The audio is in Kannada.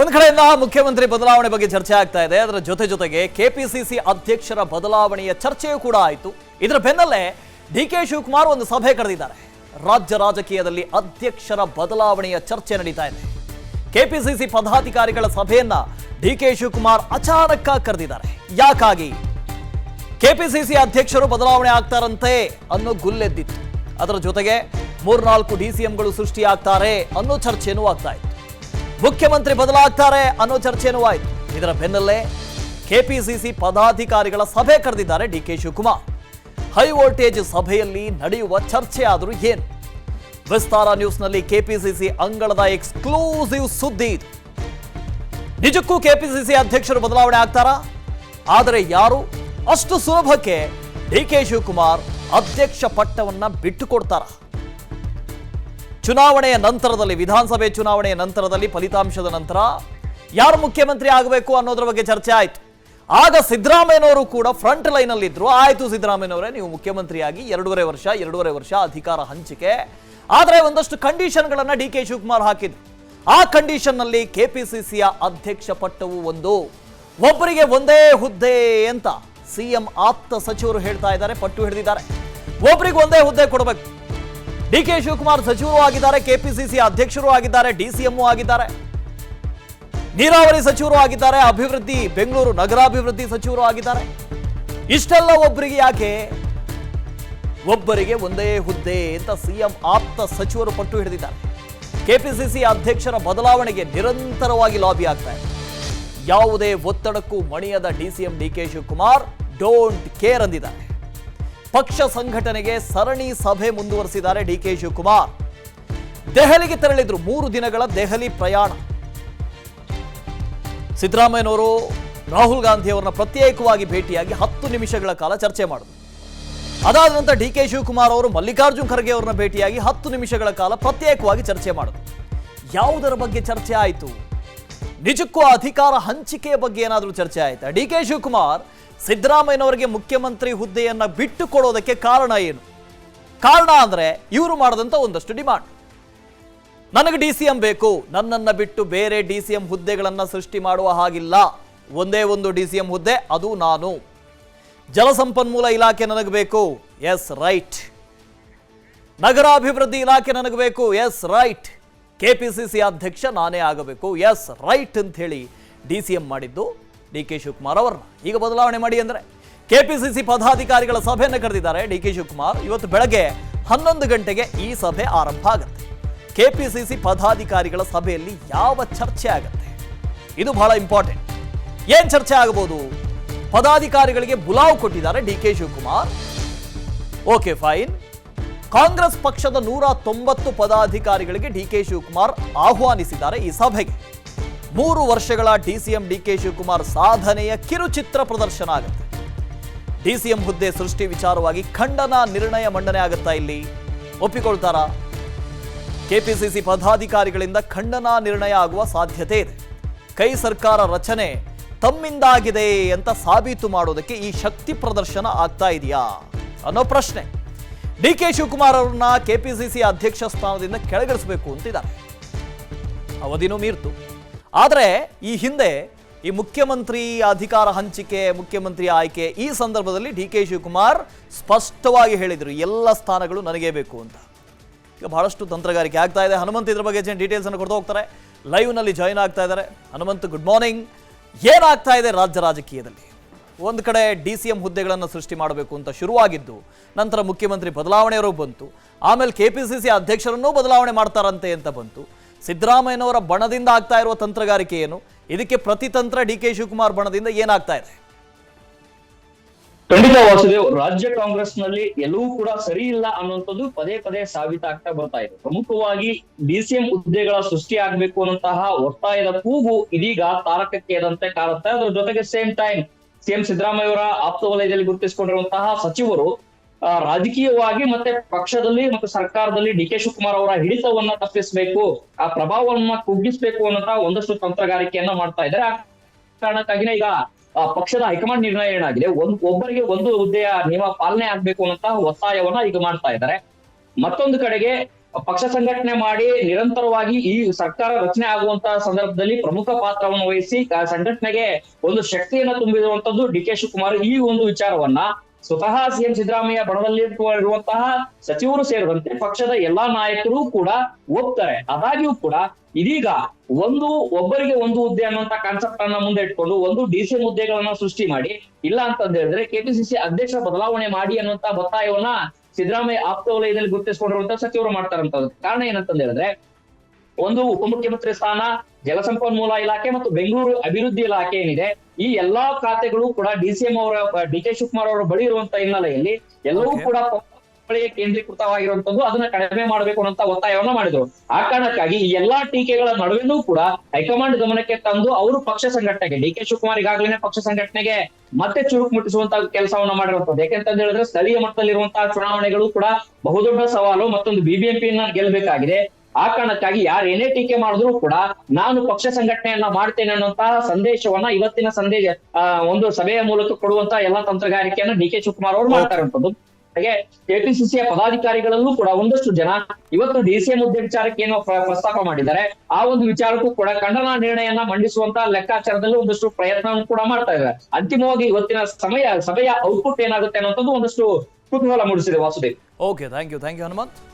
ಒಂದ್ ಕಡೆಯಿಂದ ಮುಖ್ಯಮಂತ್ರಿ ಬದಲಾವಣೆ ಬಗ್ಗೆ ಚರ್ಚೆ ಆಗ್ತಾ ಇದೆ. ಅದರ ಜೊತೆ ಜೊತೆಗೆ ಕೆಪಿಸಿಸಿ ಅಧ್ಯಕ್ಷರ ಬದಲಾವಣೆಯ ಚರ್ಚೆಯೂ ಕೂಡ ಆಯಿತು. ಇದರ ಬೆನ್ನಲ್ಲೇ ಡಿ ಕೆ ಶಿವಕುಮಾರ್ ಒಂದು ಸಭೆ ಕರೆದಿದ್ದಾರೆ. ರಾಜ್ಯ ರಾಜಕೀಯದಲ್ಲಿ ಅಧ್ಯಕ್ಷರ ಬದಲಾವಣೆಯ ಚರ್ಚೆ ನಡೀತಾ ಇದೆ. ಕೆಪಿಸಿಸಿ ಪದಾಧಿಕಾರಿಗಳ ಸಭೆಯನ್ನ ಡಿ ಕೆ ಶಿವಕುಮಾರ್ ಅಚಾನಕ್ಕಾಗಿ ಕರೆದಿದ್ದಾರೆ. ಯಾಕಾಗಿ? ಕೆಪಿಸಿಸಿ ಅಧ್ಯಕ್ಷರು ಬದಲಾವಣೆ ಆಗ್ತಾರಂತೆ ಅನ್ನೋ ಗುಲ್ಲೆದ್ದಿತ್ತು. ಅದರ ಜೊತೆಗೆ ಮೂರ್ನಾಲ್ಕು ಡಿಸಿಎಂಗಳು ಸೃಷ್ಟಿಯಾಗ್ತಾರೆ ಅನ್ನೋ ಚರ್ಚೆನೂ ಆಗ್ತಾ ಇತ್ತು. ಮುಖ್ಯಮಂತ್ರಿ ಬದಲಾಗ್ತಾರೆ ಅನ್ನೋ ಚರ್ಚೆನೂ ಆಯಿತು ಇದರ ಬೆನ್ನಲ್ಲೇ ಕೆಪಿಸಿಸಿ ಪದಾಧಿಕಾರಿಗಳ ಸಭೆ ಕರೆದಿದ್ದಾರೆ D K Shivakumar. High voltage ಸಭೆಯಲ್ಲಿ ನಡೆಯುವ ಚರ್ಚೆ ಆದರೂ ಏನು? ವಿಸ್ತಾರ ನ್ಯೂಸ್ನಲ್ಲಿ ಕೆಪಿಸಿಸಿ ಅಂಗಳದ ಎಕ್ಸ್ಕ್ಲೂಸಿವ್ ಸುದ್ದಿ ಇದು. ನಿಜಕ್ಕೂ ಕೆಪಿಸಿಸಿ ಅಧ್ಯಕ್ಷರು ಬದಲಾವಣೆ ಆಗ್ತಾರಾ? ಆದರೆ ಯಾರು? ಅಷ್ಟು ಸುಲಭಕ್ಕೆ ಡಿ ಕೆ ಶಿವಕುಮಾರ್ ಅಧ್ಯಕ್ಷ ಪಟ್ಟವನ್ನ ಬಿಟ್ಟು ಕೊಡ್ತಾರ ಚುನಾವಣೆಯ ನಂತರದಲ್ಲಿ, ವಿಧಾನಸಭೆ ಚುನಾವಣೆಯ ನಂತರದಲ್ಲಿ ಫಲಿತಾಂಶದ ನಂತರ ಯಾರು ಮುಖ್ಯಮಂತ್ರಿ ಆಗಬೇಕು ಅನ್ನೋದ್ರ ಬಗ್ಗೆ ಚರ್ಚೆ ಆಯಿತು. ಆಗ ಸಿದ್ದರಾಮಯ್ಯನವರು ಕೂಡ ಫ್ರಂಟ್ ಲೈನ್ ಅಲ್ಲಿ ಇದ್ರು ಆಯ್ತು ಸಿದ್ದರಾಮಯ್ಯನವರೇ, ನೀವು ಮುಖ್ಯಮಂತ್ರಿಯಾಗಿ ಎರಡೂವರೆ ವರ್ಷ ಎರಡೂವರೆ ವರ್ಷ ಅಧಿಕಾರ ಹಂಚಿಕೆ. ಆದರೆ ಒಂದಷ್ಟು ಕಂಡೀಷನ್ಗಳನ್ನ ಡಿ ಕೆ ಶಿವಕುಮಾರ್ ಹಾಕಿದ್ರು. ಆ ಕಂಡೀಷನ್ನಲ್ಲಿ ಕೆಪಿಸಿಸಿಯ ಅಧ್ಯಕ್ಷ ಪಟ್ಟವು ಒಂದು. ಒಬ್ಬರಿಗೆ ಒಂದೇ ಹುದ್ದೆ ಅಂತ ಸಿಎಂ ಆಪ್ತ ಸಚಿವರು ಹೇಳ್ತಾ ಇದ್ದಾರೆ, ಪಟ್ಟು ಹಿಡಿದಿದ್ದಾರೆ. ಒಬ್ಬರಿಗೆ ಒಂದೇ ಹುದ್ದೆ ಕೊಡಬೇಕು. ಡಿ ಕೆ ಶಿವಕುಮಾರ್ ಸಚಿವರು ಆಗಿದ್ದಾರೆ, ಕೆಪಿಸಿಸಿ ಅಧ್ಯಕ್ಷರು ಆಗಿದ್ದಾರೆ ಡಿಸಿಎಂ ಆಗಿದ್ದಾರೆ. ನೀರಾವರಿ ಸಚಿವರು ಆಗಿದ್ದಾರೆ, ಅಭಿವೃದ್ಧಿ, ಬೆಂಗಳೂರು ನಗರಾಭಿವೃದ್ಧಿ ಸಚಿವರು ಆಗಿದ್ದಾರೆ. ಇಷ್ಟೆಲ್ಲ ಒಬ್ಬರಿಗೆ ಯಾಕೆ? ಒಬ್ಬರಿಗೆ ಒಂದೇ ಹುದ್ದೆ ಅಂತ ಸಿಎಂ ಆಪ್ತ ಸಚಿವರು ಪಟ್ಟು ಹಿಡಿದಿದ್ದಾರೆ. ಕೆಪಿಸಿಸಿ ಅಧ್ಯಕ್ಷರ ಬದಲಾವಣೆಗೆ ನಿರಂತರವಾಗಿ ಲಾಬಿ ಆಗ್ತಾ ಇದೆ. ಯಾವುದೇ ಒತ್ತಡಕ್ಕೂ ಮಣಿಯದ DCM D K Shivakumar don't care ಅಂದಿದ್ದಾರೆ. ಪಕ್ಷ ಸಂಘಟನೆಗೆ ಸರಣಿ ಸಭೆ ಮುಂದುವರೆಸಿದ್ದಾರೆ ಡಿ ಕೆ ಶಿವಕುಮಾರ್. ದೆಹಲಿಗೆ ತೆರಳಿದ್ರು ಮೂರು ದಿನಗಳ ದೆಹಲಿ ಪ್ರಯಾಣ. ಸಿದ್ದರಾಮಯ್ಯನವರು ರಾಹುಲ್ ಗಾಂಧಿ ಅವರನ್ನ ಪ್ರತ್ಯೇಕವಾಗಿ ಭೇಟಿಯಾಗಿ ಹತ್ತು ನಿಮಿಷಗಳ ಕಾಲ ಚರ್ಚೆ ಮಾಡಿದ್ರು. ಅದಾದ ನಂತರ ಡಿ ಕೆ ಶಿವಕುಮಾರ್ ಅವರು ಮಲ್ಲಿಕಾರ್ಜುನ್ ಖರ್ಗೆ ಅವರನ್ನ ಭೇಟಿಯಾಗಿ ಹತ್ತು ನಿಮಿಷಗಳ ಕಾಲ ಪ್ರತ್ಯೇಕವಾಗಿ ಚರ್ಚೆ ಮಾಡಿದ್ರು. ಯಾವುದರ ಬಗ್ಗೆ ಚರ್ಚೆ ಆಯಿತು? ನಿಜಕ್ಕೂ ಅಧಿಕಾರ ಹಂಚಿಕೆಯ ಬಗ್ಗೆ ಏನಾದರೂ ಚರ್ಚೆ ಆಯ್ತಾ? ಡಿ ಕೆ ಶಿವಕುಮಾರ್ ಸಿದ್ದರಾಮಯ್ಯನವರಿಗೆ ಮುಖ್ಯಮಂತ್ರಿ ಹುದ್ದೆಯನ್ನು ಬಿಟ್ಟು ಕೊಡೋದಕ್ಕೆ ಕಾರಣ ಏನು? ಕಾರಣ ಅಂದ್ರೆ ಇವರು ಮಾಡಿದಂಥ ಒಂದಷ್ಟು ಡಿಮಾಂಡ್. ನನಗೆ ಡಿ ಸಿ ಎಂ ಬೇಕು, ನನ್ನನ್ನು ಬಿಟ್ಟು ಬೇರೆ ಡಿ ಸಿ ಎಂ ಹುದ್ದೆಗಳನ್ನು ಸೃಷ್ಟಿ ಮಾಡುವ ಹಾಗಿಲ್ಲ. ಒಂದೇ ಒಂದು ಡಿ ಸಿ ಎಂ ಹುದ್ದೆ, ಅದು ನಾನು. ಜಲಸಂಪನ್ಮೂಲ ಇಲಾಖೆ ನನಗೆ ಬೇಕು, ಎಸ್, ರೈಟ್. ನಗರಾಭಿವೃದ್ಧಿ ಇಲಾಖೆ ನನಗೆ ಬೇಕು, ಎಸ್, ರೈಟ್. ಕೆಪಿಸಿಸಿ ಅಧ್ಯಕ್ಷ ನಾನೇ ಆಗಬೇಕು, ಎಸ್, ರೈಟ್ ಅಂತ ಹೇಳಿ ಡಿ ಸಿ ಎಂ ಮಾಡಿದ್ದು. ಡಿ ಕೆ ಶಿವಕುಮಾರ್ ಅವರನ್ನ. ಈಗ ಬದಲಾವಣೆ ಮಾಡಿ ಅಂದರೆ ಕೆಪಿಸಿಸಿ ಪದಾಧಿಕಾರಿಗಳ ಸಭೆಯನ್ನು ಕರೆದಿದ್ದಾರೆ ಡಿ ಕೆ ಶಿವಕುಮಾರ್. ಇವತ್ತು ಬೆಳಗ್ಗೆ ಹನ್ನೊಂದು ಗಂಟೆಗೆ ಈ ಸಭೆ ಆರಂಭ ಆಗುತ್ತೆ. ಕೆಪಿಸಿಸಿ ಪದಾಧಿಕಾರಿಗಳ ಸಭೆಯಲ್ಲಿ ಯಾವ ಚರ್ಚೆ ಆಗುತ್ತೆ? ಇದು ಬಹಳ ಇಂಪಾರ್ಟೆಂಟ್ ಏನ್ ಚರ್ಚೆ ಆಗಬಹುದು? ಪದಾಧಿಕಾರಿಗಳಿಗೆ ಬುಲಾವ್ ಕೊಟ್ಟಿದ್ದಾರೆ D K Shivakumar. Okay, fine. Congress ಪಕ್ಷದ ನೂರ ತೊಂಬತ್ತು ಪದಾಧಿಕಾರಿಗಳಿಗೆ ಡಿ ಕೆ ಶಿವಕುಮಾರ್ ಆಹ್ವಾನಿಸಿದ್ದಾರೆ ಈ ಸಭೆಗೆ. ಮೂರು ವರ್ಷಗಳ ಡಿಸಿಎಂ ಡಿಕೆ ಶಿವಕುಮಾರ್ ಸಾಧನೆಯ ಕಿರುಚಿತ್ರ ಪ್ರದರ್ಶನ ಆಗುತ್ತೆ. ಡಿಸಿಎಂ ಹುದ್ದೆ ಸೃಷ್ಟಿ ವಿಚಾರವಾಗಿ ಖಂಡನ ನಿರ್ಣಯ ಮಂಡನೆ ಆಗುತ್ತಾ ಇಲ್ಲಿ? ಒಪ್ಪಿಕೊಳ್ತಾರಾ? ಕೆಪಿಸಿಸಿ ಪದಾಧಿಕಾರಿಗಳಿಂದ ಖಂಡನಾ ನಿರ್ಣಯ ಆಗುವ ಸಾಧ್ಯತೆ ಇದೆ. ಕೈ ಸರ್ಕಾರ ರಚನೆ ತಮ್ಮಿಂದಾಗಿದೆ ಅಂತ ಸಾಬೀತು ಮಾಡೋದಕ್ಕೆ ಈ ಶಕ್ತಿ ಪ್ರದರ್ಶನ ಆಗ್ತಾ ಇದೆಯಾ? ಅನ್ನೋ ಪ್ರಶ್ನೆ. ಡಿ ಕೆ ಶಿವಕುಮಾರ್ ಅವರನ್ನ ಕೆಪಿಸಿಸಿ ಅಧ್ಯಕ್ಷ ಸ್ಥಾನದಿಂದ ಕೆಳಗಿಳಿಸಬೇಕು ಅಂತಿದ್ದಾರೆ. ಅವಧಿನೂ ಮೀರ್ತು. ಆದರೆ ಈ ಹಿಂದೆ ಈ ಮುಖ್ಯಮಂತ್ರಿ ಅಧಿಕಾರ ಹಂಚಿಕೆ, ಮುಖ್ಯಮಂತ್ರಿ ಆಯ್ಕೆ ಈ ಸಂದರ್ಭದಲ್ಲಿ ಡಿ ಕೆ ಶಿವಕುಮಾರ್ ಸ್ಪಷ್ಟವಾಗಿ ಹೇಳಿದರು, ಎಲ್ಲ ಸ್ಥಾನಗಳು ನನಗೇ ಬೇಕು ಅಂತ. ಈಗ ಬಹಳಷ್ಟು ತಂತ್ರಗಾರಿಕೆ ಆಗ್ತಾ ಇದೆ. ಹನುಮಂತ್ ಇದ್ರ ಬಗ್ಗೆ ಡೀಟೇಲ್ಸ್ ಅನ್ನು ಕೊಡ್ತಾ ಹೋಗ್ತಾರೆ. ಲೈವ್ನಲ್ಲಿ ಜಾಯಿನ್ ಆಗ್ತಾ ಇದ್ದಾರೆ. ಹನುಮಂತ್ ಗುಡ್ ಮಾರ್ನಿಂಗ್ ಏನಾಗ್ತಾ ಇದೆ ರಾಜ್ಯ ರಾಜಕೀಯದಲ್ಲಿ? ಒಂದು ಕಡೆ ಡಿ ಸಿ ಎಂ ಹುದ್ದೆಗಳನ್ನು ಸೃಷ್ಟಿ ಮಾಡಬೇಕು ಅಂತ ಶುರುವಾಗಿದ್ದು, ನಂತರ ಮುಖ್ಯಮಂತ್ರಿ ಬದಲಾವಣೆಯವರು ಬಂತು. ಆಮೇಲೆ ಕೆ ಪಿ ಸಿ ಸಿ ಅಧ್ಯಕ್ಷರನ್ನೂ ಬದಲಾವಣೆ ಮಾಡ್ತಾರಂತೆ ಅಂತ ಬಂತು. ಸಿದ್ದರಾಮಯ್ಯನವರ ಬಣದಿಂದ ಆಗ್ತಾ ಇರುವ ತಂತ್ರಗಾರಿಕೆ ಏನು? ಇದಕ್ಕೆ ಪ್ರತಿತಂತ್ರ ಡಿ ಕೆ ಶಿವಕುಮಾರ್ ಬಣದಿಂದ ಏನಾಗ್ತಾ ಇದೆ? ಖಂಡಿತ ವಾಸುದೇವ್, ರಾಜ್ಯ ಕಾಂಗ್ರೆಸ್ನಲ್ಲಿ ಎಲ್ಲವೂ ಕೂಡ ಸರಿ ಇಲ್ಲ ಅನ್ನುವಂಥದ್ದು ಪದೇ ಪದೇ ಸಾಬೀತಾಗ್ತಾ ಬರ್ತಾ ಇದೆ. ಪ್ರಮುಖವಾಗಿ ಡಿಸಿಎಂ ಹುದ್ದೆಗಳ ಸೃಷ್ಟಿ ಆಗ್ಬೇಕು ಅನ್ನುವಂತಹ ಒತ್ತಾಯದ ಕೂಗು ಇದೀಗ ತಾರಕಕ್ಕೆ ಏದಂತೆ ಕಾಣುತ್ತೆ. ಅದ್ರ ಜೊತೆಗೆ ಸೇಮ್ ಟೈಮ್ ಸಿಎಂ ಸಿದ್ದರಾಮಯ್ಯ ಅವರ ಆಪ್ತ ವಲಯದಲ್ಲಿ ಗುರುತಿಸಿಕೊಂಡಿರುವಂತಹ ಸಚಿವರು ರಾಜಕೀಯವಾಗಿ ಮತ್ತೆ ಪಕ್ಷದಲ್ಲಿ ಮತ್ತು ಸರ್ಕಾರದಲ್ಲಿ ಡಿ ಕೆ ಶಿವಕುಮಾರ್ ಅವರ ಹಿಡಿತವನ್ನ ತಪ್ಪಿಸಬೇಕು, ಆ ಪ್ರಭಾವವನ್ನ ಕುಗ್ಗಿಸ್ಬೇಕು ಅನ್ನೋಂತ ಒಂದಷ್ಟು ತಂತ್ರಗಾರಿಕೆಯನ್ನ ಮಾಡ್ತಾ ಇದ್ದಾರೆ. ಆ ಕಾರಣಕ್ಕಾಗಿನೇ ಈಗ ಪಕ್ಷದ ಹೈಕಮಾಂಡ್ ನಿರ್ಣಯ ಏನಾಗಿದೆ? ಒಂದ್ ಒಬ್ಬರಿಗೆ ಒಂದು ಹುದ್ದೆಯ ನಿಯಮ ಪಾಲನೆ ಆಗ್ಬೇಕು ಅನ್ನೋಂತಹ ಒತ್ತಾಯವನ್ನ ಈಗ ಮಾಡ್ತಾ ಇದ್ದಾರೆ. ಮತ್ತೊಂದು ಕಡೆಗೆ, ಪಕ್ಷ ಸಂಘಟನೆ ಮಾಡಿ ನಿರಂತರವಾಗಿ ಈ ಸರ್ಕಾರ ರಚನೆ ಆಗುವಂತಹ ಸಂದರ್ಭದಲ್ಲಿ ಪ್ರಮುಖ ಪಾತ್ರವನ್ನು ವಹಿಸಿ ಸಂಘಟನೆಗೆ ಒಂದು ಶಕ್ತಿಯನ್ನ ತುಂಬಿರುವಂತದ್ದು ಡಿ ಕೆ ಶಿವಕುಮಾರ್ ಈ ಒಂದು ವಿಚಾರವನ್ನ. ಸ್ವತಃ ಸಿಎಂ ಸಿದ್ದರಾಮಯ್ಯ ಬಣದಲ್ಲಿ ಇರುವಂತಹ ಸಚಿವರು ಸೇರಿದಂತೆ ಪಕ್ಷದ ಎಲ್ಲಾ ನಾಯಕರು ಕೂಡ ಒಪ್ತಾರೆ. ಆದಾಗ್ಯೂ ಕೂಡ ಇದೀಗ ಒಂದು ಒಬ್ಬರಿಗೆ ಒಂದು ಹುದ್ದೆ ಅನ್ನುವಂತ ಕಾನ್ಸೆಪ್ಟ್ ಅನ್ನ ಮುಂದೆ ಇಟ್ಕೊಂಡು ಒಂದು ಡಿಸಿ ಹುದ್ದೆಗಳನ್ನ ಸೃಷ್ಟಿ ಮಾಡಿ, ಇಲ್ಲ ಅಂತ ಹೇಳಿದ್ರೆ ಕೆಪಿಸಿಸಿ ಅಧ್ಯಕ್ಷ ಬದಲಾವಣೆ ಮಾಡಿ ಅನ್ನುವಂತ ಒತ್ತಾಯವನ್ನ ಸಿದ್ದರಾಮಯ್ಯ ಆಪ್ತ ವಲಯದಲ್ಲಿ ಗುರುತಿಸಿಕೊಂಡಿರುವಂತ ಸಚಿವರು ಮಾಡ್ತಾರಂತ ಕಾರಣ ಏನಂತ ಹೇಳಿದ್ರೆ ಒಂದು ಉಪಮುಖ್ಯಮಂತ್ರಿ ಸ್ಥಾನ ಜಲಸಂಪನ್ಮೂಲ ಇಲಾಖೆ ಮತ್ತು ಬೆಂಗಳೂರು ಅಭಿವೃದ್ಧಿ ಇಲಾಖೆ ಏನಿದೆ ಈ ಎಲ್ಲಾ ಖಾತೆಗಳು ಕೂಡ ಡಿಸಿಎಂ ಅವರ ಡಿ ಕೆ ಶಿವಕುಮಾರ್ ಅವರ ಬಳಿ ಇರುವಂತ ಹಿನ್ನೆಲೆಯಲ್ಲಿ ಎಲ್ಲವೂ ಕೂಡ ಕೇಂದ್ರೀಕೃತವಾಗಿರುವಂತದ್ದು ಅದನ್ನ ಕಡಿಮೆ ಮಾಡಬೇಕು ಅನ್ನೋ ಒತ್ತಾಯವನ್ನ ಮಾಡಿದ್ರು. ಆ ಕಾರಣಕ್ಕಾಗಿ ಈ ಎಲ್ಲಾ ಟೀಕೆಗಳ ನಡುವೆನೂ ಕೂಡ ಹೈಕಮಾಂಡ್ ಗಮನಕ್ಕೆ ತಂದು ಅವರು ಪಕ್ಷ ಸಂಘಟನೆಗೆ ಡಿ ಕೆ ಶಿವಕುಮಾರ್ ಈಗಾಗಲೇ ಪಕ್ಷ ಸಂಘಟನೆಗೆ ಮತ್ತೆ ಚುರುಕು ಮುಟ್ಟಿಸುವಂತ ಕೆಲಸವನ್ನ ಮಾಡಿರುವಂತದ್ದು. ಯಾಕೆಂತಂದ ಹೇಳಿದ್ರೆ ಸ್ಥಳೀಯ ಮಟ್ಟದಲ್ಲಿರುವಂತಹ ಚುನಾವಣೆಗಳು ಕೂಡ ಬಹುದೊಡ್ಡ ಸವಾಲು ಮತ್ತೊಂದು ಬಿಬಿಎಂಪಿಯನ್ನ ಗೆಲ್ಲಬೇಕಾಗಿದೆ ಆ ಕಾರಣಕ್ಕಾಗಿ ಯಾರು ಏನೇ ಟೀಕೆ ಮಾಡಿದ್ರು ಕೂಡ ನಾನು ಪಕ್ಷ ಸಂಘಟನೆಯನ್ನ ಮಾಡ್ತೇನೆ ಅನ್ನುವಂತಹ ಸಂದೇಶವನ್ನ ಇವತ್ತಿನ ಸಂದೇಶ ಒಂದು ಸಭೆಯ ಮೂಲಕ ಕೊಡುವಂತ ಎಲ್ಲಾ ತಂತ್ರಗಾರಿಕೆಯನ್ನ ಡಿ ಕೆ ಶಿವಕುಮಾರ್ ಅವರು ಮಾಡ್ತಾರಂಥದ್ದು ಹಾಗೆ ಕೆಪಿಸಿಸಿಯ ಪದಾಧಿಕಾರಿಗಳಲ್ಲೂ ಕೂಡ ಒಂದಷ್ಟು ಜನ ಇವತ್ತು ಡಿಸಿಎಂ ಹುದ್ದೆ ವಿಚಾರಕ್ಕೆ ಏನೋ ಪ್ರ- ಪ್ರಸ್ತಾಪ ಮಾಡಿದ್ದಾರೆ. ಆ ಒಂದು ವಿಚಾರಕ್ಕೂ ಕೂಡ ಖಂಡನ ನಿರ್ಣಯನ ಮಂಡಿಸುವಂತ ಲೆಕ್ಕಾಚಾರದಲ್ಲಿ ಒಂದಷ್ಟು ಪ್ರಯತ್ನವನ್ನು ಕೂಡ ಮಾಡ್ತಾ ಇದ್ದಾರೆ. ಅಂತಿಮವಾಗಿ ಇವತ್ತಿನ ಸಮಯ, ಸಭೆಯ ಔಟ್ಪುಟ್ ಏನಾಗುತ್ತೆ ಅನ್ನೋದು ಒಂದಷ್ಟು ಕುತೂಹಲ ಮೂಡಿಸಿದೆ Vasudev. Okay thank you thank you Hanumanth.